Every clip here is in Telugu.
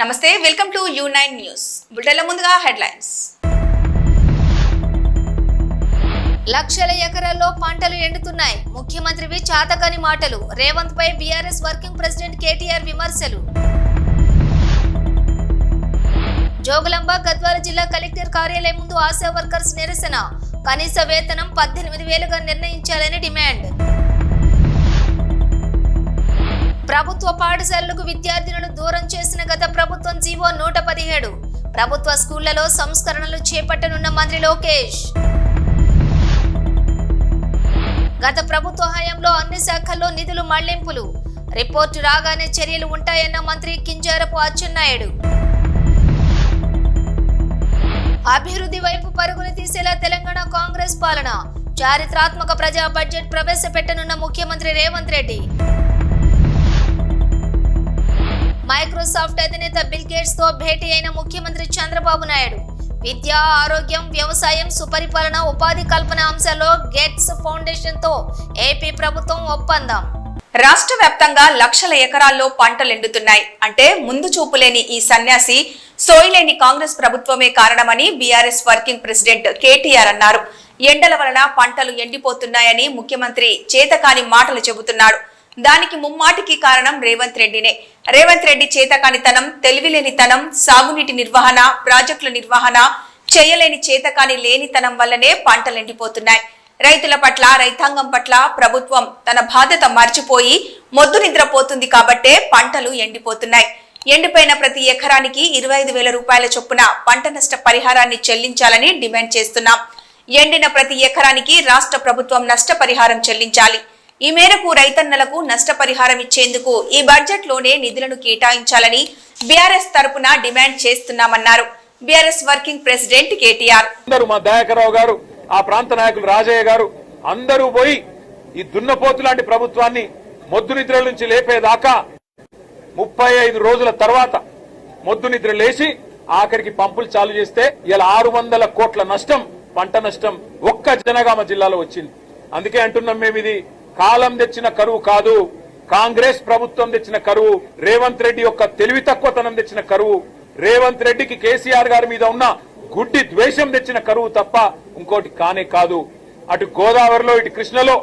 నమస్తే welcome to U nine news. బుల్టెన్ల ముందుగా హెడ్లైన్స్. లక్షల ఎకరాల్లో పంటలు ఎండుతున్నాయి. ముఖ్యమంత్రివి చాతకని మాటలు. రేవంత్ పై బీఆర్ఎస్ వర్కింగ్ ప్రెసిడెంట్ కేటీఆర్ విమర్శలు. జోగులాంబ గద్వాల జిల్లా కలెక్టర్ కార్యాలయం ముందు ఆశా వర్కర్స్ నిరసన. కనీస వేతనం పద్దెనిమిది వేలుగా నిర్ణయించాలని డిమాండ్. ప్రభుత్వ పాఠశాలలకు విద్యార్థులను దూరం చేసిన గత ప్రభుత్వం జీవో నూట పదిహేడు. ప్రభుత్వ స్కూళ్ళలో సంస్కరణలు చేపట్టనున్న మంత్రి లోకేష్. గత ప్రభుత్వ హయాంలో అన్ని శాఖల్లో నిధులు మళ్ళింపులు. రిపోర్టు రాగానే చర్యలు ఉంటాయన్న మంత్రి కింజారపు అచ్చెన్నాయుడు. అభివృద్ధి వైపు పరుగులు తీసేలా తెలంగాణ కాంగ్రెస్ పాలన. చారిత్రాత్మక ప్రజా బడ్జెట్ ప్రవేశపెట్టనున్న ముఖ్యమంత్రి రేవంత్ రెడ్డి. మైక్రోసాఫ్ట్ అధినేత బిల్ గేట్స్తో భేటీ అయిన ముఖ్యమంత్రి చంద్రబాబు నాయుడు. విద్య ఆరోగ్యం వ్యవసాయం సుపరిపాలన ఉపాధి కల్పన అంశాల్లో గేట్స్ ఫౌండేషన్తో ఏపీ ప్రభుత్వం ఒప్పందం. రాష్ట్ర వ్యాప్తంగా లక్షల ఎకరాల్లో పంటలు ఎండుతున్నాయి. అంటే ముందు చూపు లేని ఈ సన్యాసి సోయిలేని కాంగ్రెస్ ప్రభుత్వమే కారణమని బీఆర్ఎస్ వర్కింగ్ ప్రెసిడెంట్ కేటీఆర్ అన్నారు. ఎండల వలన పంటలు ఎండిపోతున్నాయని ముఖ్యమంత్రి చేతకాని మాటలు చెబుతున్నాడు. దానికి ముమ్మాటికి కారణం రేవంత్ రెడ్డినే. రేవంత్ రెడ్డి చేతకానితనం తెలివిలేనితనం సాగునీటి నిర్వహణ ప్రాజెక్టుల నిర్వహణ చేయలేని చేతకాని లేనితనం వల్లనే పంటలు ఎండిపోతున్నాయి. రైతుల పట్ల రైతాంగం పట్ల ప్రభుత్వం తన బాధ్యత మర్చిపోయి మొద్దు నిద్రపోతుంది కాబట్టే పంటలు ఎండిపోతున్నాయి. ఎండిపోయిన ప్రతి ఎకరానికి ఇరవై ఐదు వేల రూపాయల చొప్పున పంట నష్ట పరిహారాన్ని చెల్లించాలని డిమాండ్ చేస్తున్నాం. ఎండిన ప్రతి ఎకరానికి రాష్ట్ర ప్రభుత్వం నష్టపరిహారం చెల్లించాలి. ఈ మేరకు రైతన్నలకు నష్టపరిహారం ఇచ్చేందుకు ఈ బడ్జెట్లోనే నిధులను కేటాయించాలని బీఆర్ఎస్ తరపున demand చేస్తున్నామన్నారు. BRS working president KTR. అందరూ మా దయాకరావు గారు ఆ ప్రాంత నాయకులు రాజయ్య గారు అందరూ పోయి ఈ దున్నపోతు లాంటి ప్రభుత్వాన్ని మొద్దు నిద్ర నుంచి లేపేదాకా ముప్పై ఐదు రోజుల తర్వాత మొద్దు నిద్ర లేచి ఆఖరికి పంపులు చాలు చేస్తే ఇలా ఆరు వందల కోట్ల నష్టం పంట నష్టం ఒక్క జనగామ జిల్లాలో వచ్చింది. అందుకే అంటున్నాం మేము ఇది కాలం తెచ్చిన కరువు కాదు కాంగ్రెస్ ప్రభుత్వం తెచ్చిన కరువు రేవంత్ రెడ్డి యొక్క తెలివి తక్కువతనం తెచ్చిన కరువు రేవంత్ రెడ్డికి కేసీఆర్ గారి మీద ఉన్న గుడ్డి ద్వేషం తెచ్చిన కరువు తప్ప ఇంకోటి కానే కాదు. అటు గోదావరిలో ఇటు కృష్ణలో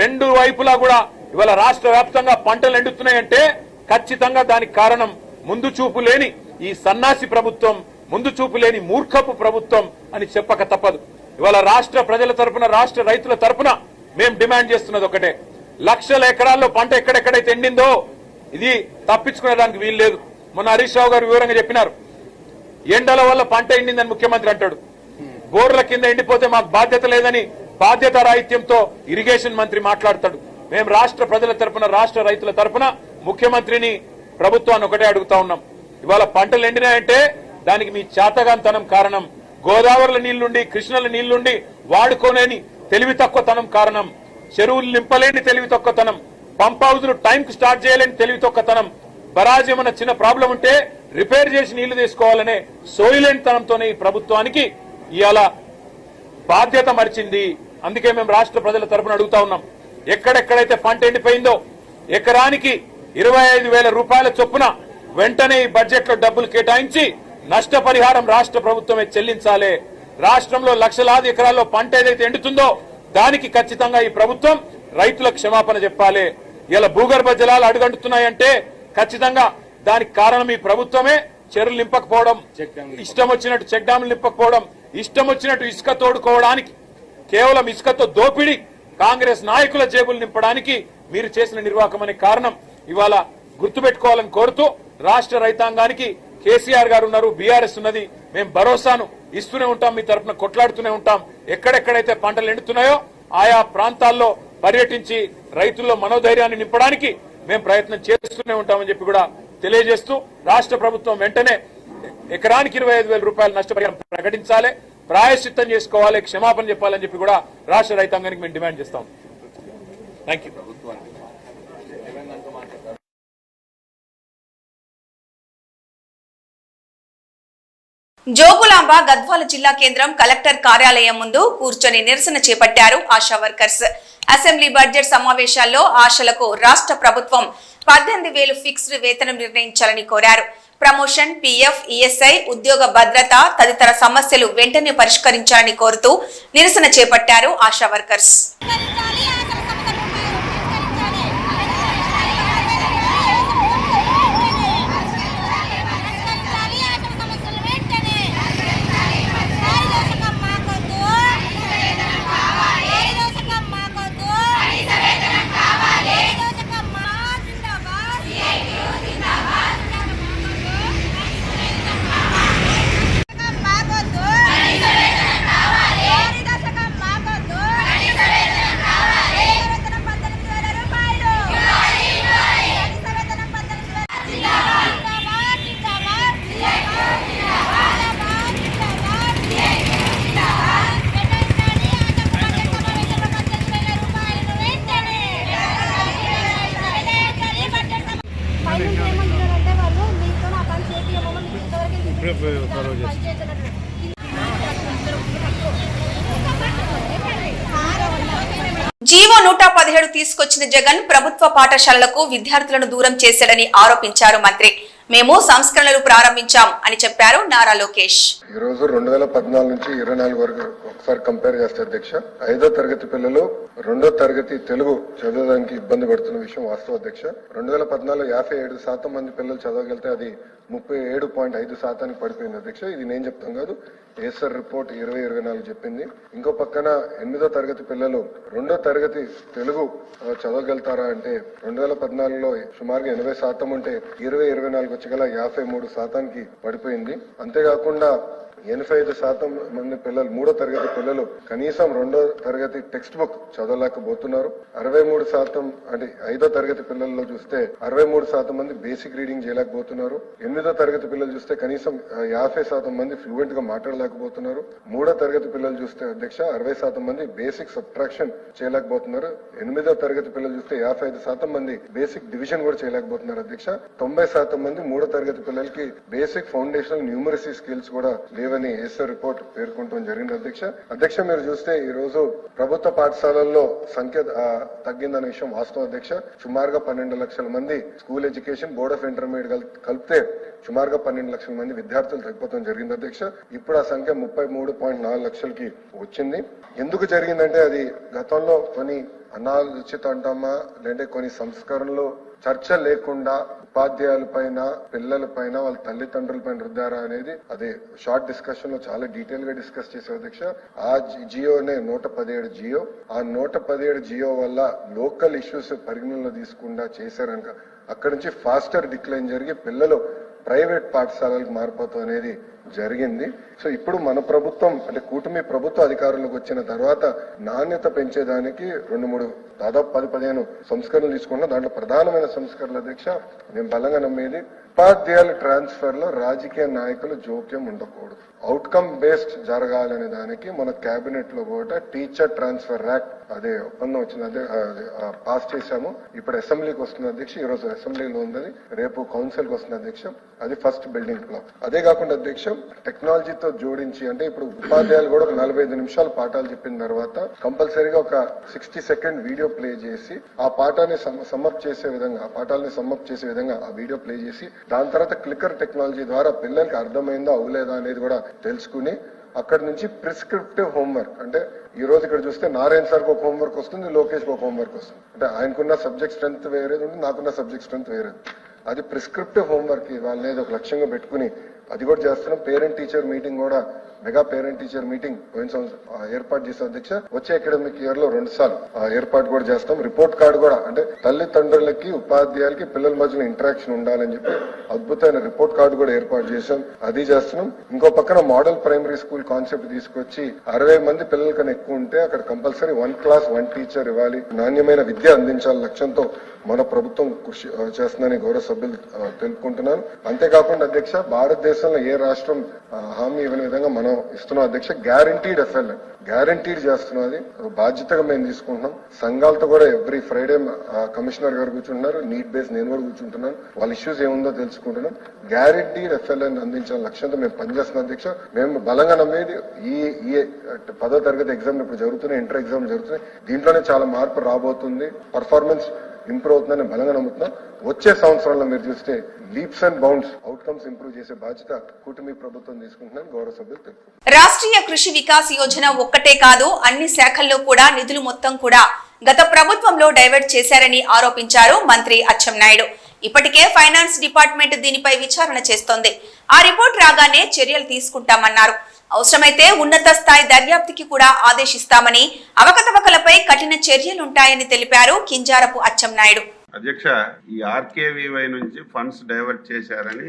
రెండు వైపులా కూడా ఇవాళ రాష్ట్ర వ్యాప్తంగా పంటలు ఎండుతున్నాయంటే ఖచ్చితంగా దానికి కారణం ముందు చూపు లేని ఈ సన్నాసి ప్రభుత్వం ముందు చూపు లేని మూర్ఖపు ప్రభుత్వం అని చెప్పక తప్పదు. ఇవాళ రాష్ట్ర ప్రజల తరపున రాష్ట్ర రైతుల తరపున మేము డిమాండ్ చేస్తున్నది ఒకటే. లక్షల ఎకరాల్లో పంట ఎక్కడెక్కడైతే ఎండిందో ఇది తప్పించుకునేదానికి వీలు లేదు. మొన్న హరీష్ రావు గారు వివరంగా చెప్పినారు. ఎండల వల్ల పంట ఎండిందని ముఖ్యమంత్రి అంటాడు. బోర్ల కింద ఎండిపోతే మాకు బాధ్యత లేదని బాధ్యత రాహిత్యంతో ఇరిగేషన్ మంత్రి మాట్లాడతాడు. మేము రాష్ట్ర ప్రజల తరపున రాష్ట్ర రైతుల తరపున ముఖ్యమంత్రిని ప్రభుత్వాన్ని ఒకటే అడుగుతా ఉన్నాం. ఇవాళ పంటలు ఎండినాయంటే దానికి మీ చేతగాంతనం కారణం. గోదావరిల నీళ్ళుండి కృష్ణల నీళ్ళుండి వాడుకోలేని తెలివి తక్కువతనం కారణం. చెరువులు నింపలేని తెలివి తక్కువతనం పంప్ హౌజ్లు టైంకి స్టార్ట్ చేయలేని తెలివి తక్కువతనం బరాజ్ చిన్న ప్రాబ్లం ఉంటే రిపేర్ చేసి నీళ్ళు తీసుకోవాలనే సోయిలేనితనంతోనే ఈ ప్రభుత్వానికి ఇవాళ బాధ్యత మరిచింది. అందుకే మేము రాష్ట్ర ప్రజల తరఫున అడుగుతా ఉన్నాం. ఎక్కడెక్కడైతే పంట ఎండిపోయిందో ఎకరానికి ఇరవై ఐదు వేల రూపాయల చొప్పున వెంటనే ఈ బడ్జెట్లో డబ్బులు కేటాయించి నష్టపరిహారం రాష్ట్ర ప్రభుత్వమే చెల్లించాలి రాష్ట్రంలో లక్షలాది ఎకరాల్లో పంట ఏదైతే ఎండుతుందో దానికి ఖచ్చితంగా ఈ ప్రభుత్వం రైతులకు క్షమాపణ చెప్పాలి. ఇలా భూగర్భ జలాలు అడుగంటున్నాయంటే ఖచ్చితంగా దానికి కారణం ఈ ప్రభుత్వమే. చెరువులు నింపకపోవడం ఇష్టం వచ్చినట్టు చెక్ డ్యాములు నింపకపోవడం ఇష్టం వచ్చినట్టు ఇసుక తోడుకోవడానికి కేవలం ఇసుకతో దోపిడీ కాంగ్రెస్ నాయకుల జేబులు నింపడానికి మీరు చేసిన నిర్వాహకం అనే కారణం ఇవాళ గుర్తుపెట్టుకోవాలని కోరుతూ రాష్ట్ర రైతాంగానికి కేసీఆర్ గారు ఉన్నారు బీఆర్ఎస్ ఉన్నది. మేము భరోసాను ఇస్తూనే ఉంటాం మీ తరఫున కొట్లాడుతూనే ఉంటాం. ఎక్కడెక్కడైతే పంటలు ఎండుతున్నాయో ఆయా ప్రాంతాల్లో పర్యటించి రైతుల్లో మనోధైర్యాన్ని నింపడానికి మేము ప్రయత్నం చేస్తూనే ఉంటామని చెప్పి కూడా తెలియజేస్తూ రాష్ట్ర ప్రభుత్వం వెంటనే ఎకరానికి ఇరవై ఐదు వేల రూపాయల నష్టపరిహారం ప్రకటించాలి ప్రాయశ్చిత్తం చేసుకోవాలి క్షమాపణ చెప్పాలని చెప్పి కూడా రాష్ట్ర రైతాంగానికి మేము డిమాండ్ చేస్తాం. థ్యాంక్ జోగులాంబ గద్వాల జిల్లా కేంద్రం కలెక్టర్ కార్యాలయం ముందు కూర్చొని నిరసన చేపట్టారు ఆశా వర్కర్స్. అసెంబ్లీ బడ్జెట్ సమావేశాల్లో ఆశలకు రాష్ట్ర ప్రభుత్వం పద్దెనిమిది వేలు ఫిక్స్డ్ వేతనం నిర్ణయించాలని కోరారు. ప్రమోషన్ పీఎఫ్ ఈఎస్ఐ ఉద్యోగ భద్రత తదితర సమస్యలు వెంటనే పరిష్కరించాలని కోరుతూ నిరసన చేపట్టారు ఆశా వర్కర్స్ పరిష్కరించాలి ఆశల సమస్యలు పరిష్కరించాలి పరిష్కరించాలి ఆశల సమస్యలు వెంటనే పారితోషికం మాకొద్దు పారితోషికం మాకొద్దు పారితోషికం మా జిందాబాద్ మాకొద్దు పారితోషికం మాకొద్దు వేతనం పద్దెనిమిది వేల రూపాయలు కనీస వేతనం పద్దెనిమిది వేల జిందాబాద్ జిందాబాద్ జిందాబాద్ జిందాబాద్ జిందాబాద్ కేటాయించాలి ఆటకు బడ్జెట్ సమావేశంలో పద్దెనిమిది వేల రూపాయలను వెంటనే కేటాయించాలి బడ్జెట్ సమ- పైనుంచి ఏమంటున్నారంటే వాళ్ళు మీతో నా పని చేపియమో మీకు ఇంతవరకు పని చేస్తున్నట్టు జీవో నూట పదిహేడు తీసుకొచ్చిన జగన్ ప్రభుత్వ పాఠశాలలకు విద్యార్థులను దూరం చేశాడని ఆరోపించారు మంత్రి. మేము సంస్కరణలు ప్రారంభించాం అని చెప్పారు నారా లోకేష్. ఈ రోజు రెండు వేల పద్నాలుగు నుంచి ఇరవై నాలుగు వరకు ఒకసారి కంపేర్ చేస్తే అధ్యక్ష ఐదో తరగతి పిల్లలు రెండో తరగతి తెలుగు చదవడానికి ఇబ్బంది పడుతున్న విషయం వాస్తవ అధ్యక్ష. రెండు వేల పద్నాలుగు యాభై ఏడు శాతం మంది పిల్లలు చదవగలిగితే అది ముప్పై ఏడు పాయింట్ ఐదు శాతానికి పడిపోయింది అధ్యక్ష. ఇది నేను చెప్తాం కాదు ఏసర్ రిపోర్ట్ ఇరవై ఇరవై నాలుగు చెప్పింది. ఇంకో పక్కన ఎనిమిదో తరగతి పిల్లలు రెండో తరగతి తెలుగు చదవగలుగుతారా అంటే రెండు వేల పద్నాలుగులో సుమారుగా ఎనభై శాతం ఉంటే ఇరవై ఇరవై నాలుగు వచ్చగల యాభై మూడు శాతానికి పడిపోయింది. అంతేకాకుండా ఎనభై ఐదు శాతం మంది పిల్లలు మూడో తరగతి పిల్లలు కనీసం రెండో తరగతి టెక్స్ట్ బుక్ చదవలేకపోతున్నారు. అరవై మూడు శాతం అంటే ఐదో తరగతి పిల్లల్లో చూస్తే అరవై మూడు శాతం మంది బేసిక్ రీడింగ్ చేయలేకపోతున్నారు. ఎనిమిదో తరగతి పిల్లలు చూస్తే కనీసం యాభై శాతం మంది ఫ్లూయెంట్గా మాట్లాడలేకపోతున్నారు. మూడో తరగతి పిల్లలు చూస్తే అధ్యక్ష అరవై శాతం మంది బేసిక్ సబ్ట్రాక్షన్ చేయలేకపోతున్నారు. ఎనిమిదో తరగతి పిల్లలు చూస్తే యాభై ఐదు శాతం మంది బేసిక్ డివిజన్ కూడా చేయలేకపోతున్నారు అధ్యక్ష. తొంభై శాతం మంది మూడో తరగతి పిల్లలకి బేసిక్ ఫౌండేషనల్ న్యూమరసీ స్కిల్స్ కూడా లేవు. లేవని ఏసర్ రిపోర్ట్ పేర్కొనడం జరిగింది అధ్యక్ష. అధ్యక్ష మీరు చూస్తే ఈ రోజు ప్రభుత్వ పాఠశాలల్లో సంఖ్య తగ్గిందనే విషయం వాస్తవం అధ్యక్ష. సుమారుగా పన్నెండు లక్షల మంది school education board of intermediate కలిపితే సుమారుగా పన్నెండు లక్షల మంది విద్యార్థులు తగ్గిపోవడం జరిగింది అధ్యక్ష. ఇప్పుడు ఆ సంఖ్య ముప్పై మూడు పాయింట్ నాలుగు లక్షలకి వచ్చింది. ఎందుకు జరిగిందంటే అది గతంలో కొన్ని అనాలోచిత అంటామా లేదంటే కొన్ని సంస్కరణలు చర్చ లేకుండా ఉపాధ్యాయుల పైన పిల్లల పైన వాళ్ళ తల్లిదండ్రుల పైన రుద్దారా అనేది అదే షార్ట్ డిస్కషన్లో చాలా డీటెయిల్గా డిస్కస్ చేసే అధ్యక్ష. ఆ జియోనే నూట పదిహేడు జియో. ఆ నూట పదిహేడు జియో వల్ల లోకల్ ఇష్యూస్ పరిగణనలో తీసుకుండా చేశారనుక అక్కడి నుంచి ఫాస్టర్ డిక్లైన్ జరిగి పిల్లలు ప్రైవేట్ పాఠశాలలకు మారిపోతాం అనేది జరిగింది. సో ఇప్పుడు మన ప్రభుత్వం అంటే కూటమి ప్రభుత్వ అధికారంలోకి వచ్చిన తర్వాత నాణ్యత పెంచేదానికి రెండు మూడు దాదాపు పది పదిహేను సంస్కరణలు తీసుకున్న దాంట్లో ప్రధానమైన సంస్కరణల దీక్ష నేను బలంగా నమ్మేది ఉపాధ్యాయుల ట్రాన్స్ఫర్లో రాజకీయ నాయకులు జోక్యం ఉండకూడదు. అవుట్కమ్ బేస్డ్ జరగాలనే దానికి మన కేబినెట్లో కూడా టీచర్ ట్రాన్స్ఫర్ యాక్ట్ అదే ఒప్పందం వచ్చింది అదే పాస్ చేశాము. ఇప్పుడు అసెంబ్లీకి వస్తుంది అధ్యక్ష ఈ రోజు అసెంబ్లీలో ఉంది రేపు కౌన్సిల్కి వస్తుంది అధ్యక్ష అది ఫస్ట్ బిల్డింగ్ బ్లాక్ అదే కాకుండా అధ్యక్ష టెక్నాలజీతో జోడించి అంటే ఇప్పుడు ఉపాధ్యాయులు కూడా ఒక నలభై ఐదు నిమిషాలు పాఠాలు చెప్పిన తర్వాత కంపల్సరీగా ఒక సిక్స్టీ సెకండ్ వీడియో ప్లే చేసి ఆ పాఠాన్ని సమ్మప్ చేసే విధంగా ఆ పాఠాలని సమ్మప్ చేసే విధంగా ఆ వీడియో ప్లే చేసి దాని తర్వాత క్లిక్కర్ టెక్నాలజీ ద్వారా పిల్లలకి అర్థమైందా అవ్వలేదా అనేది కూడా తెలుసుకుని అక్కడ నుంచి ప్రిస్క్రిప్టివ్ హోంవర్క్ అంటే ఈ రోజు ఇక్కడ చూస్తే నారాయణ సార్ ఒక హోంవర్క్ వస్తుంది లోకేష్ ఒక హోంవర్క్ వస్తుంది. అంటే ఆయనకున్న సబ్జెక్ట్ స్ట్రెంత్ వేరేది ఉంది నాకున్న సబ్జెక్ట్ స్ట్రెంత్ వేరేది. అది ప్రిస్క్రిప్టివ్ హోంవర్క్ వాళ్ళని ఒక లక్ష్యంగా పెట్టుకుని అది కూడా చేస్తున్నాం. పేరెంట్ టీచర్ మీటింగ్ కూడా మెగా పేరెంట్ టీచర్ మీటింగ్ పోయిన సంవత్సరం ఏర్పాటు చేసే అధ్యక్ష వచ్చే అకాడమిక్ ఇయర్లో రెండు సార్లు ఏర్పాటు కూడా చేస్తాం. రిపోర్ట్ కార్డు కూడా అంటే తల్లిదండ్రులకి ఉపాధ్యాయులకి పిల్లల మధ్యన ఇంటరాక్షన్ ఉండాలని చెప్పి అద్భుతమైన రిపోర్ట్ కార్డు కూడా ఏర్పాటు చేశాం. అది చేస్తున్నాం. ఇంకో పక్కన మోడల్ ప్రైమరీ స్కూల్ కాన్సెప్ట్ తీసుకొచ్చి అరవై మంది పిల్లల కన్నా ఎక్కువ ఉంటే అక్కడ compulsory one class one teacher ఇవ్వాలి. నాణ్యమైన విద్య అందించాలి లక్ష్యంతో మన ప్రభుత్వం కృషి చేస్తుందని గౌరవ సభ్యులు తెలుపుకుంటున్నాను. అంతేకాకుండా అధ్యక్ష భారతదేశంలో ఏ రాష్ట్రం హామీ ఇవ్వని విధంగా మనం ఇస్తున్నాం అధ్యక్ష గ్యారంటీడ్ ఎఫ్ఎల్ గ్యారంటీడ్ చేస్తున్నాం అది. ఒక బాధ్యతగా మేము తీసుకుంటున్నాం. సంఘాలతో కూడా ఎవ్రీ ఫ్రైడే కమిషనర్ గారు కూర్చుంటున్నారు. నీట్ బేస్ నేను కూడా కూర్చుంటున్నాను. వాళ్ళ ఇష్యూస్ ఏముందో తెలుసుకుంటున్నాం. గ్యారంటీడ్ ఎఫ్ఎల్ఎన్ అందించాలని లక్ష్యంతో మేము పనిచేస్తున్నాం అధ్యక్ష. మేము బలంగా నమ్మేది ఈ ఈ పదో తరగతి ఎగ్జామ్ ఇప్పుడు జరుగుతున్నాయి ఇంటర్ ఎగ్జామ్ జరుగుతున్నాయి. దీంట్లోనే చాలా మార్పు రాబోతుంది. పర్ఫార్మెన్స్ ఇంప్రూవ్ అవుతుందని బలంగా నమ్ముతున్నా. వచ్చే సంవత్సరంలో మీరు చూస్తే leaps and bounds outcomes improve చేసే బాధ్యత కూటమి ప్రభుత్వం తీసుకుంటున్నాను గౌరవ సభ్యులు తెలుపు రాష్ట్రీయ కృషి వికాస్ యోజన ఒక్కటే కాదు అన్ని శాఖల్లో కూడా నిధులు మొత్తం కూడా గత ప్రభుత్వంలో డైవర్ట్ చేశారని ఆరోపించారు మంత్రి అచ్చెన్నాయుడు. ఇప్పటికే ఫైనాన్స్ డిపార్ట్మెంట్ దీనిపై విచారణ చేస్తోంది. ఆ రిపోర్ట్ రాగానే చర్యలు తీసుకుంటామన్నారు. అవసరమైతే ఉన్నత స్థాయి దర్యాప్తుకి కూడా ఆదేశిస్తామని అవకతవకలపై కఠిన చర్యలుంటాయని తెలిపారు కింజారపు అచ్చెన్నాయుడు అధ్యక్ష ఈ ఆర్కేవీవై నుంచి ఫండ్స్ డైవర్ట్ చేశారని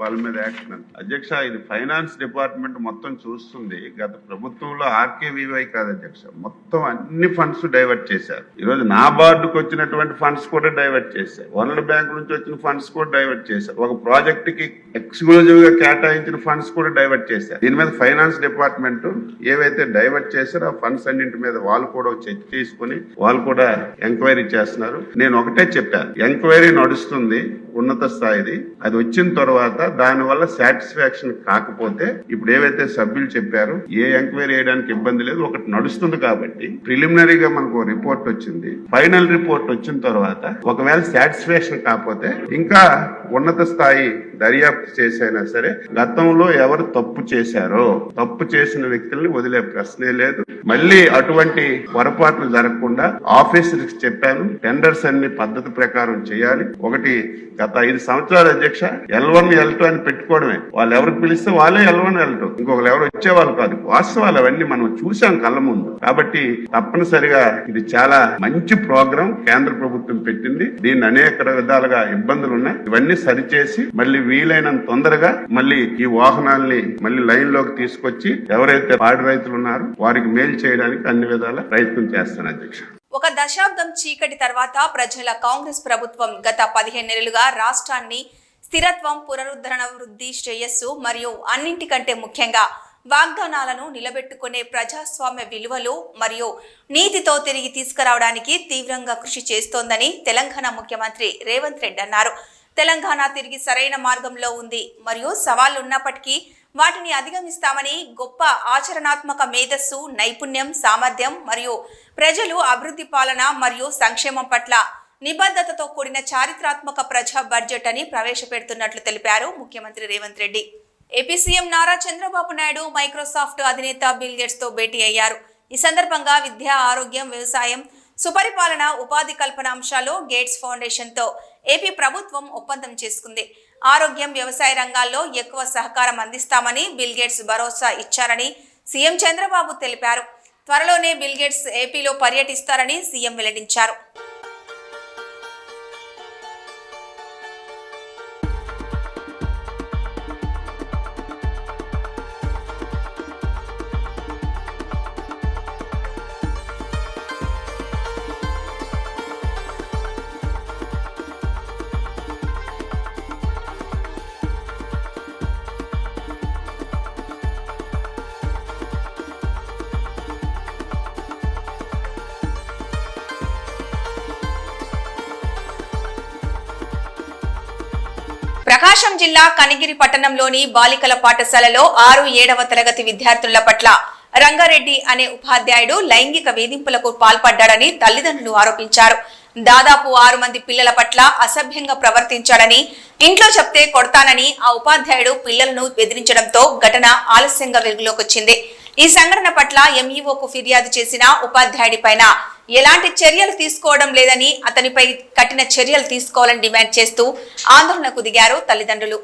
వాళ్ళ మీద యాక్షన్ అధ్యక్ష ఇది ఫైనాన్స్ డిపార్ట్మెంట్ మొత్తం చూస్తుంది. గత ప్రభుత్వంలో ఆర్కేవీవై కాదు అధ్యక్ష. మొత్తం అన్ని ఫండ్స్ డైవర్ట్ చేశారు. ఈ రోజు నా బార్డుకు వచ్చినటువంటి ఫండ్స్ కూడా డైవర్ట్ చేశారు. వరల్డ్ బ్యాంక్ నుంచి వచ్చిన ఫండ్స్ కూడా డైవర్ట్ చేశారు. ఒక ప్రాజెక్ట్కి ఎక్స్క్లూజివ్గా కేటాయించిన ఫండ్స్ కూడా డైవర్ట్ చేశారు. దీని మీద ఫైనాన్స్ డిపార్ట్మెంట్ ఏవైతే డైవర్ట్ చేశారో ఆ ఫండ్స్ అన్నింటి మీద వాళ్ళు కూడా చర్చ తీసుకుని వాళ్ళు కూడా ఎంక్వైరీ చేస్తున్నారు. నేను ఒకటే చెప్పారు ఎంక్వైరీ నడుస్తుంది. ఉన్నత స్థాయిది. అది వచ్చిన తర్వాత దాని వల్ల సాటిస్ఫాక్షన్ కాకపోతే ఇప్పుడు ఏవైతే సభ్యులు చెప్పారు ఏ ఎంక్వైరీ చేయడానికి ఇబ్బంది లేదు. ఒకటి నడుస్తుంది కాబట్టి ప్రిలిమినరీగా మనకు రిపోర్ట్ వచ్చింది. ఫైనల్ రిపోర్ట్ వచ్చిన తర్వాత ఒకవేళ సాటిస్ఫాక్షన్ కాకపోతే ఇంకా ఉన్నత స్థాయి దర్యాప్తు చేసైనా సరే గతంలో ఎవరు తప్పు చేశారో తప్పు చేసిన వ్యక్తుల్ని వదిలే ప్రశ్నే లేదు. మళ్ళీ అటువంటి పొరపాట్లు జరగకుండా ఆఫీసర్కి చెప్పాను టెండర్స్ అన్ని పద్ధతి ప్రకారం చేయాలి. ఒకటి గత ఐదు సంవత్సరాల అధ్యక్ష ఎల్ వన్ ఎల్ టూ అని పెట్టుకోవడమే. వాళ్ళు ఎవరికి పిలిస్తే వాళ్ళే ఎల్ వన్ ఎల్ టూ. ఇంకొకరు ఎవరు వచ్చేవాళ్ళు కాదు. వాస్తవాలు అవన్నీ మనం చూసాం కళ్ళ ముందు. కాబట్టి తప్పనిసరిగా ఇది చాలా మంచి ప్రోగ్రాం కేంద్ర ప్రభుత్వం పెట్టింది. దీన్ని అనేక విధాలుగా ఇబ్బందులు ఉన్నాయి. ఇవన్నీ సరిచేసి మళ్ళీ వీలైనంత తొందరగా మళ్ళీ ఈ వాహనాల్ని మళ్ళీ లైన్లోకి తీసుకొచ్చి ఎవరైతే పాడి రైతులు ఉన్నారో వారికి మేలు చేయడానికి అన్ని విధాల ప్రయత్నం చేస్తాను అధ్యక్ష. ఒక దశాబ్దం చీకటి తర్వాత ప్రజల కాంగ్రెస్ ప్రభుత్వం గత పదిహేను నెలలుగా రాష్ట్రాన్ని స్థిరత్వం పునరుద్ధరణ వృద్ధి శ్రేయస్సు మరియు అన్నింటికంటే ముఖ్యంగా వాగ్దానాలను నిలబెట్టుకునే ప్రజాస్వామ్య విలువలు మరియు నీతితో తిరిగి తీసుకురావడానికి తీవ్రంగా కృషి చేస్తోందని తెలంగాణ ముఖ్యమంత్రి రేవంత్ రెడ్డి అన్నారు. తెలంగాణ తిరిగి సరైన మార్గంలో ఉంది మరియు సవాళ్ళు ఉన్నప్పటికీ వాటిని అధిగమిస్తామని గొప్ప ఆచరణాత్మక మేధస్సు నైపుణ్యం సామర్థ్యం మరియు ప్రజలు అభివృద్ధి పాలన మరియు సంక్షేమం పట్ల నిబద్ధతతో కూడిన చారిత్రాత్మక ప్రజా బడ్జెట్ అని ప్రవేశపెడుతున్నట్లు తెలిపారు ముఖ్యమంత్రి Revanth Reddy. AP CM Nara Chandrababu Naidu Microsoft అధినేత బిల్ గేట్స్తో భేటీ అయ్యారు. ఈ సందర్భంగా విద్య ఆరోగ్యం వ్యవసాయం సుపరిపాలన ఉపాధి కల్పన అంశాల్లో గేట్స్ ఫౌండేషన్తో ఏపీ ప్రభుత్వం ఒప్పందం చేసుకుంది. ఆరోగ్యం వ్యవసాయ రంగాల్లో ఎక్కువ సహకారం అందిస్తామని బిల్గేట్స్ భరోసా ఇచ్చారని సీఎం చంద్రబాబు తెలిపారు. త్వరలోనే బిల్గేట్స్ ఏపీలో పర్యటిస్తారని సీఎం వెల్లడించారు. ప్రకాశం జిల్లా కనిగిరి పట్టణంలోని బాలికల పాఠశాలలో ఆరు ఏడవ తరగతి విద్యార్థుల పట్ల రంగారెడ్డి అనే ఉపాధ్యాయుడు లైంగిక వేధింపులకు పాల్పడ్డాడని తల్లిదండ్రులు ఆరోపించారు. దాదాపు ఆరు మంది పిల్లల పట్ల అసభ్యంగా ప్రవర్తించాడని ఇంట్లో చెప్తే కొడతానని ఆ ఉపాధ్యాయుడు పిల్లలను బెదిరించడంతో ఘటన ఆలస్యంగా వెలుగులోకి వచ్చింది. ఈ సంఘటన పట్ల ఎంఈఓకు ఫిర్యాదు చేసిన ఉపాధ్యాయుడి పైన ఎలాంటి చర్యలు తీసుకోవడం లేదని అతనిపై కఠిన చర్యలు తీసుకోవాలని డిమాండ్ చేస్తూ ఆందోళనకు దిగారు తల్లిదండ్రులు.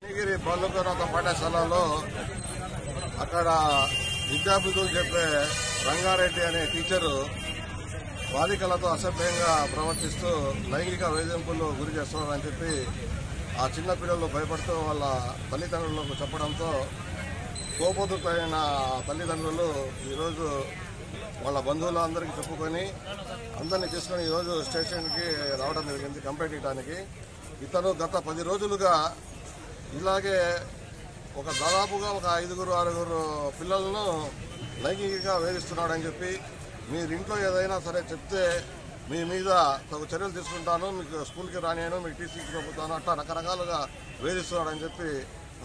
కృష్ణగిరి పాఠశాలలో అక్కడ విద్యార్థులు చెప్పే రంగారెడ్డి అనే టీచరు బాలికలతో అసభ్యంగా ప్రవర్తిస్తూ లైంగిక వేధింపులు గురి చేస్తున్నారని చెప్పి ఆ చిన్న పిల్లలు భయపడుతూ వాళ్ళ తల్లిదండ్రులకు చెప్పడంతో కోపోతులైన తల్లిదండ్రులు ఈరోజు వాళ్ళ బంధువులందరికీ చెప్పుకొని అందరినీ తీసుకొని ఈరోజు స్టేషన్కి రావడం జరిగింది కంప్లైంట్ ఇవ్వడానికి. ఇతను గత పది రోజులుగా ఇలాగే ఒక దాదాపుగా ఒక ఐదుగురు ఆరుగురు పిల్లలను లైంగికంగా వేధిస్తున్నాడని చెప్పి మీరింట్లో ఏదైనా సరే చెప్తే మీ మీద తగు చర్యలు తీసుకుంటాను మీకు స్కూల్కి రానియను మీకు టీసీకి పంపుతాను అట్లా రకరకాలుగా వేధిస్తున్నాడని చెప్పి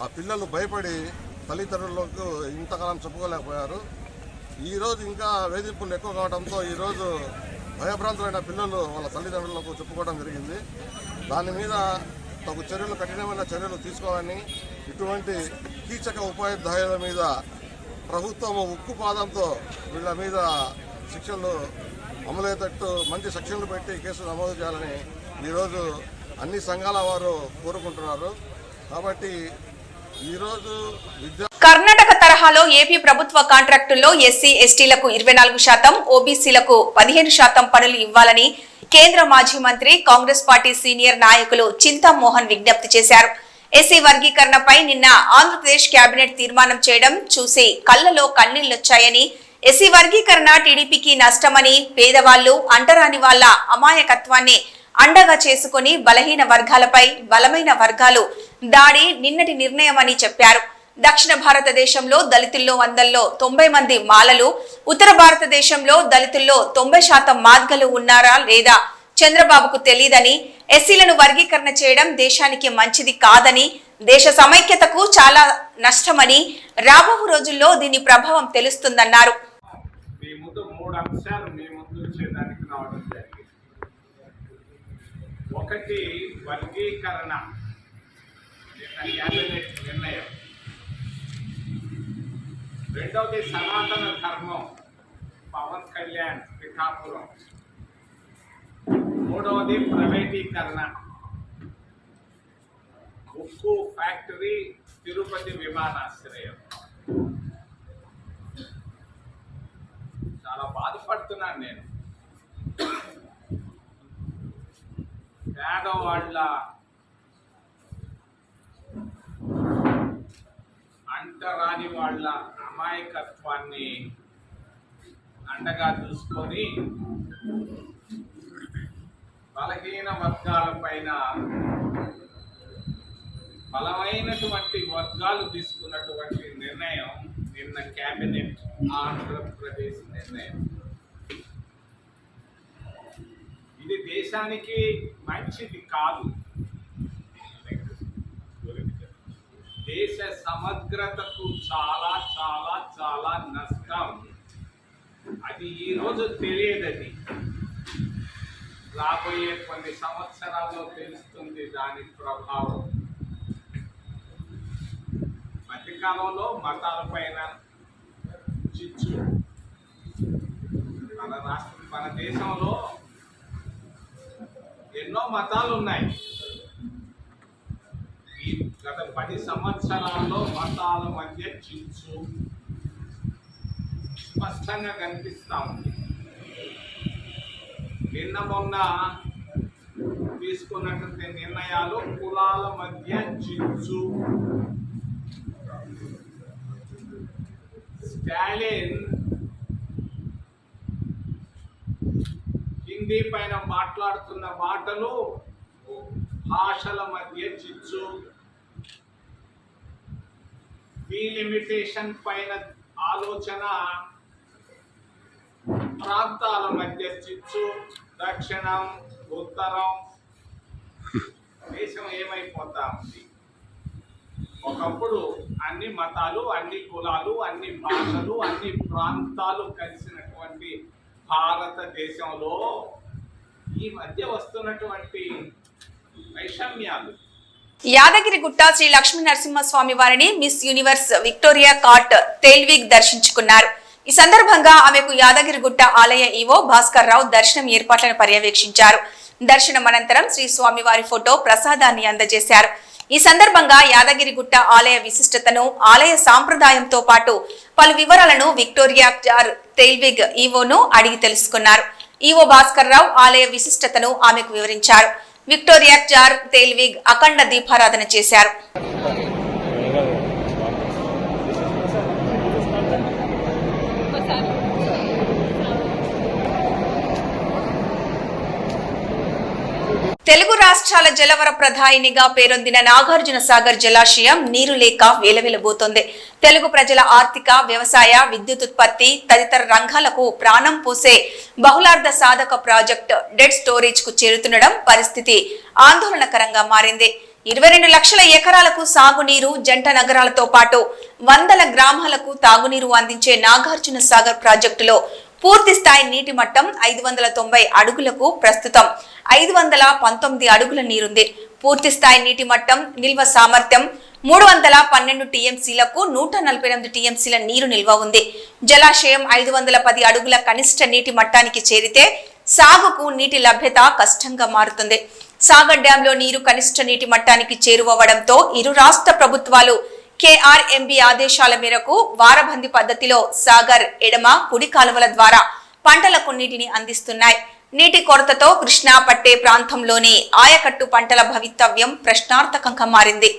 ఆ పిల్లలు భయపడి తల్లిదండ్రులకు ఇంతకాలం చెప్పుకోలేకపోయారు. ఈరోజు ఇంకా వేధింపులు ఎక్కువ కావడంతో ఈరోజు భయభ్రాంతులైన పిల్లలు వాళ్ళ తల్లిదండ్రులకు చెప్పుకోవడం జరిగింది. దాని మీద తగు చర్యలు కఠినమైన చర్యలు తీసుకోవాలని ఇటువంటి కీచక ఉపాధ్యాయుల మీద ప్రభుత్వం ఉక్కు పాదంతో వీళ్ళ మీద శిక్షణలు అమలయ్యేటట్టు మంచి శిక్షణలు పెట్టి కేసులు నమోదు చేయాలని ఈరోజు అన్ని సంఘాల వారు కోరుకుంటున్నారు. కాబట్టి ఈరోజు విద్యా కర్ణాటక తరహాలో ఏపీ ప్రభుత్వ కాంట్రాక్టుల్లో ఎస్సీ ఎస్టీలకు ఇరవై నాలుగు శాతం ఓబీసీలకు పదిహేను శాతం పనులు ఇవ్వాలని కేంద్ర మాజీ మంత్రి కాంగ్రెస్ పార్టీ సీనియర్ నాయకులు చింతా మోహన్ విజ్ఞప్తి చేశారు. ఎస్సీ వర్గీకరణపై నిన్న ఆంధ్రప్రదేశ్ కేబినెట్ తీర్మానం చేయడం చూసి కళ్ళలో కన్నీళ్ళొచ్చాయని ఎస్సీ వర్గీకరణ టీడీపీకి నష్టమని పేదవాళ్ళు అంటరాని వాళ్ళ అమాయకత్వాన్ని అండగా చేసుకుని బలహీన వర్గాలపై బలమైన వర్గాలు దాడి నిన్నటి నిర్ణయమని చెప్పారు. దక్షిణ భారతదేశంలో దళితుల్లో వందల్లో తొంభై మంది మాలలు ఉత్తర భారతదేశంలో దళితుల్లో తొంభై శాతం మాద్గలు ఉన్నారా లేదా చంద్రబాబుకు తెలియదని ఎస్సీలను వర్గీకరణ చేయడం దేశానికి మంచిది కాదని దేశ సమైక్యతకు చాలా నష్టమని రాబో రోజుల్లో దీని ప్రభావం తెలుస్తుందన్నారు మీ ముందు మూడు అంశాలు మీ ముందు ఉంచేదానికి రావడం జరిగింది ఒకటి వర్గీకరణ. క్యాబినెట్ నిర్ణయం. రెండవది సనాతన ధర్మం పవన్ కళ్యాణ్ పిఠాపురం. మూడవది ప్రైవేటీకరణ. ఉక్కు ఫ్యాక్టరీ తిరుపతి విమానాశ్రయం. చాలా బాధపడుతున్నాను నేను. పేదవాళ్ళ అంటరాని వాళ్ళ అమాయకత్వాన్ని అండగా చూసుకొని బలహీన వర్గాల పైన బలమైనటువంటి వర్గాలు తీసుకున్నటువంటి నిర్ణయం నిన్న కేబినెట్ ఆంధ్రప్రదేశ్ నిర్ణయం. ఇది దేశానికి మంచిది కాదు. దేశ సమగ్రతకు చాలా చాలా చాలా నష్టం. అది ఈరోజు తెలియదది రాబోయే కొన్ని సంవత్సరాల్లో తెలుస్తుంది దాని ప్రభావం. మధ్యకాలంలో మతాల పైన చిచ్చు. మన రాష్ట్రం మన దేశంలో ఎన్నో మతాలు ఉన్నాయి. ఈ గత పది సంవత్సరాల్లో మతాల మధ్య చిచ్చు స్పష్టంగా కనిపిస్తా ఉంది. నిన్న మొన్న తీసుకున్నటువంటి నిర్ణయాలు కులాల మధ్య చిచ్చు స్టాలిన్ హిందీ పైన మాట్లాడుతున్న మాటలు భాషల మధ్య చిచ్చు. లిమిటేషన్ పైన ఆలోచన ప్రాంతాల మధ్య చిచ్చు. దక్షిణం ఉత్తరం. దేశం ఏమైపోతా ఉంది? ఒకప్పుడు అన్ని మతాలు అన్ని కులాలు అన్ని భాషలు అన్ని ప్రాంతాలు కలిసినటువంటి భారతదేశంలో ఈ మధ్య వస్తున్నటువంటి వైషమ్యాలు. యాదగిరిగుట్ట శ్రీ లక్ష్మీ నరసింహస్వామి వారిని మిస్ యూనివర్స్ విక్టోరియా కార్ట్ తేల్విగ్ దర్శించుకున్నారు. ఈ సందర్భంగా ఆమెకు యాదగిరిగుట్ట ఆలయ ఈవో భాస్కర్ రావు దర్శనం ఏర్పాట్లను పర్యవేక్షించారు. దర్శనం అనంతరం శ్రీ స్వామివారి ఫోటో ప్రసాదాన్ని అందజేశారు. ఈ సందర్భంగా యాదగిరిగుట్ట ఆలయ విశిష్టతను ఆలయ సాంప్రదాయంతో పాటు పలు వివరాలను విక్టోరియా జార్ తేల్విగ్ ఈవోను అడిగి తెలుసుకున్నారు. ఈవో భాస్కర్ రావు ఆలయ విశిష్టతను ఆమెకు వివరించారు. విక్టోరియా జార్ తేల్విగ్ అఖండ దీపారాధన చేశారు. తెలుగు రాష్ట్రాల జలవర ప్రధాయినిగా పేరొందిన నాగార్జున సాగర్ జలాశయం నీరు లేక వేలవెలబోతోంది. తెలుగు ప్రజల ఆర్థిక వ్యవసాయ విద్యుత్ ఉత్పత్తి తదితర రంగాలకు ప్రాణం పోసే బహుళార్థ సాధక ప్రాజెక్ట్ డెడ్ స్టోరేజ్కు చేరుతుండడం పరిస్థితి ఆందోళనకరంగా మారింది. ఇరవై రెండు లక్షల ఎకరాలకు సాగునీరు జంట నగరాలతో పాటు వందల గ్రామాలకు తాగునీరు అందించే నాగార్జున సాగర్ ప్రాజెక్టులో పూర్తి స్థాయి నీటి మట్టం ఐదు వందల తొంభై అడుగులకు ప్రస్తుతం ఐదు వందల పంతొమ్మిది అడుగుల నీరుంది. పూర్తి స్థాయి నీటి మట్టం నిల్వ సామర్థ్యం మూడు వందల పన్నెండు టీఎంసీలకు నూట నలభై ఎనిమిది టీఎంసీల నీరు నిల్వ ఉంది. జలాశయం ఐదు వందల పది అడుగుల కనిష్ట నీటి మట్టానికి చేరితే సాగుకు నీటి లభ్యత కష్టంగా మారుతుంది. సాగర్ డ్యాంలో నీరు కనిష్ట నీటి మట్టానికి చేరువవడంతో ఇరు రాష్ట్ర ప్రభుత్వాలు కేఆర్ఎంబి ఆదేశాల మేరకు వారబంది పద్ధతిలో సాగర్ ఎడమ కుడి కాలువల ద్వారా పంటలకు నీటిని అందిస్తున్నాయి. నీటి కొరతతో కృష్ణా పట్టే ప్రాంతంలోని ఆయకట్టు పంటల భవితవ్యం ప్రశ్నార్థకంగా మారింది.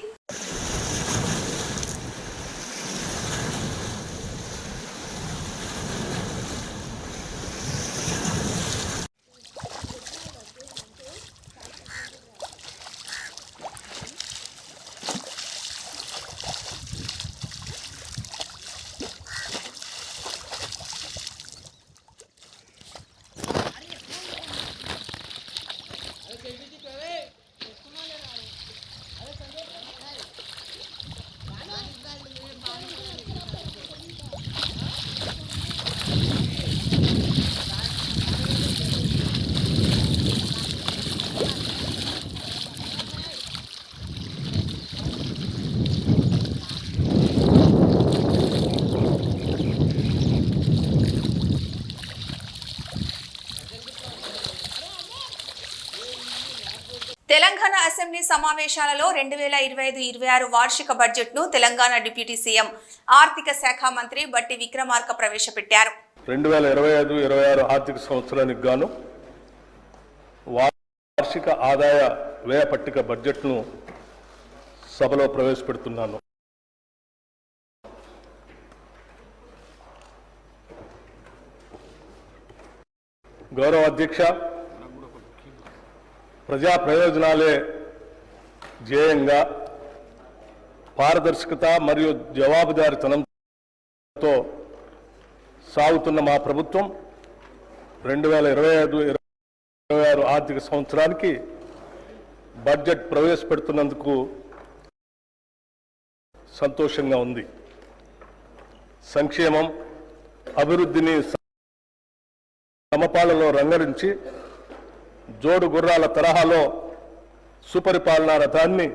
తెలంగాణ అసెంబ్లీ సమావేశాలలో రెండు వేల ఇరవై ఐదు ఇరవై ఆరు వార్షిక బడ్జెట్ను తెలంగాణ డిప్యూటీ సీఎం ఆర్థిక శాఖ మంత్రి బట్టి విక్రమార్క ప్రవేశపెట్టారు. రెండు వేల ఇరవై ఐదు ఇరవై ఆరు ఆర్థిక సంవత్సరానికి గాను వార్షిక ఆదాయ వ్యయ పట్టిక బడ్జెట్ను సభలో ప్రవేశపెడుతున్నాను. గౌరవ అధ్యక్ష ప్రజా ప్రయోజనాలే ధ్యేయంగా పారదర్శకత మరియు జవాబుదారితనంతో సాగుతున్న మా ప్రభుత్వం రెండు వేల ఇరవై ఐదు ఇరవై ఆరు ఆర్థిక సంవత్సరానికి బడ్జెట్ ప్రవేశపెడుతున్నందుకు సంతోషంగా ఉంది. సంక్షేమం అభివృద్ధిని సమపాలలో రంగరించి జోడు గుర్రాల తరహాలో సుపరిపాలనా రథాన్ని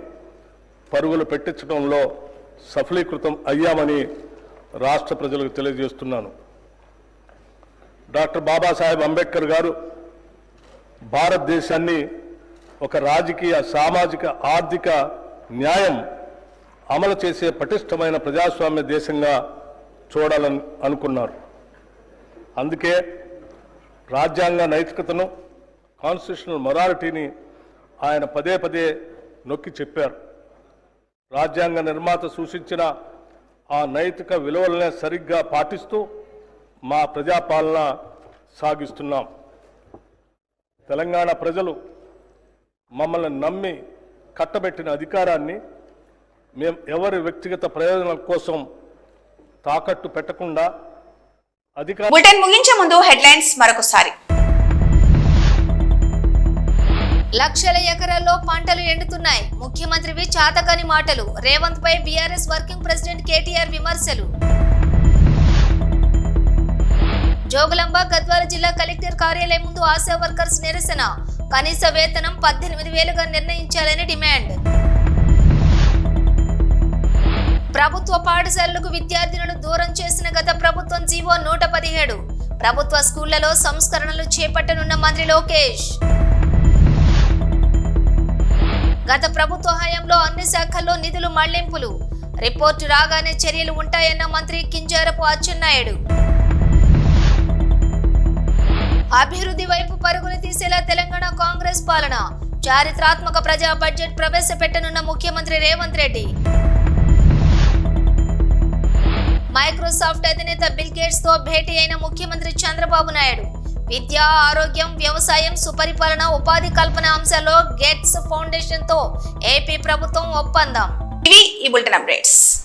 పరుగులు పెట్టించడంలో సఫలీకృతం అయ్యామని రాష్ట్ర ప్రజలకు తెలియజేస్తున్నాను. డాక్టర్ బాబాసాహెబ్ అంబేద్కర్ గారు భారతదేశాన్ని ఒక రాజకీయ సామాజిక ఆర్థిక న్యాయం అమలు చేసే పటిష్టమైన ప్రజాస్వామ్య దేశంగా చూడాలని అనుకున్నారు. అందుకే రాజ్యాంగ నైతికతను కాన్స్టిట్యూషనల్ మొరాలిటీని ఆయన పదే పదే నొక్కి చెప్పారు. రాజ్యాంగ నిర్మాత సూచించిన ఆ నైతిక విలువలనే సరిగ్గా పాటిస్తూ మా ప్రజాపాలన సాగిస్తున్నాం. తెలంగాణ ప్రజలు మమ్మల్ని నమ్మి కట్టబెట్టిన అధికారాన్ని మేము ఎవరి వ్యక్తిగత ప్రయోజనాల కోసం తాకట్టు పెట్టకుండా అధికారం ముగించే ముందు హెడ్లైన్స్ మరొకసారి. లక్షల ఎకరాల్లో పంటలు ఎండుతున్నాయి. ముఖ్యమంత్రివి చాతకాని మాటలు. రేవంత్ పై బీఆర్ఎస్ వర్కింగ్ ప్రెసిడెంట్ కేటీఆర్ విమర్శలు. జోగులాంబ గద్వాల జిల్లా కలెక్టర్ కార్యాలయం ముందు ఆశా వర్కర్స్ నిరసన. కనీస వేతనం పద్దెనిమిది వేలుగా నిర్ణయించాలని డిమాండ్. ప్రభుత్వ పాఠశాలలకు విద్యార్థులను దూరం చేసిన గత ప్రభుత్వం జీవో నూట పదిహేడు. ప్రభుత్వ స్కూళ్ళలో సంస్కరణలు చేపట్టనున్న మంత్రి లోకేష్. గత ప్రభుత్వ హయాంలో అన్ని శాఖల్లో నిధులు మళ్ళింపులు. రిపోర్టు రాగానే చర్యలు ఉంటాయన్న మంత్రి కింజారపు అచ్చెన్నాయుడు. అభివృద్ధి వైపు పరుగులు తీసేలా తెలంగాణ కాంగ్రెస్ పాలన. చారిత్రాత్మక ప్రజా బడ్జెట్ ప్రవేశపెట్టనున్న ముఖ్యమంత్రి రేవంత్ రెడ్డి. మైక్రోసాఫ్ట్ అధినేత బిల్ గేట్స్తో భేటీ అయిన ముఖ్యమంత్రి చంద్రబాబు నాయుడు. విద్య ఆరోగ్యం వ్యవసాయం సుపరిపాలన ఉపాధి కల్పన అంశాల్లో గెట్స్ ఫౌండేషన్తో ఏపీ ప్రభుత్వం ఒప్పందం. ఇవి ఈ బులెటిన్ అప్డేట్స్.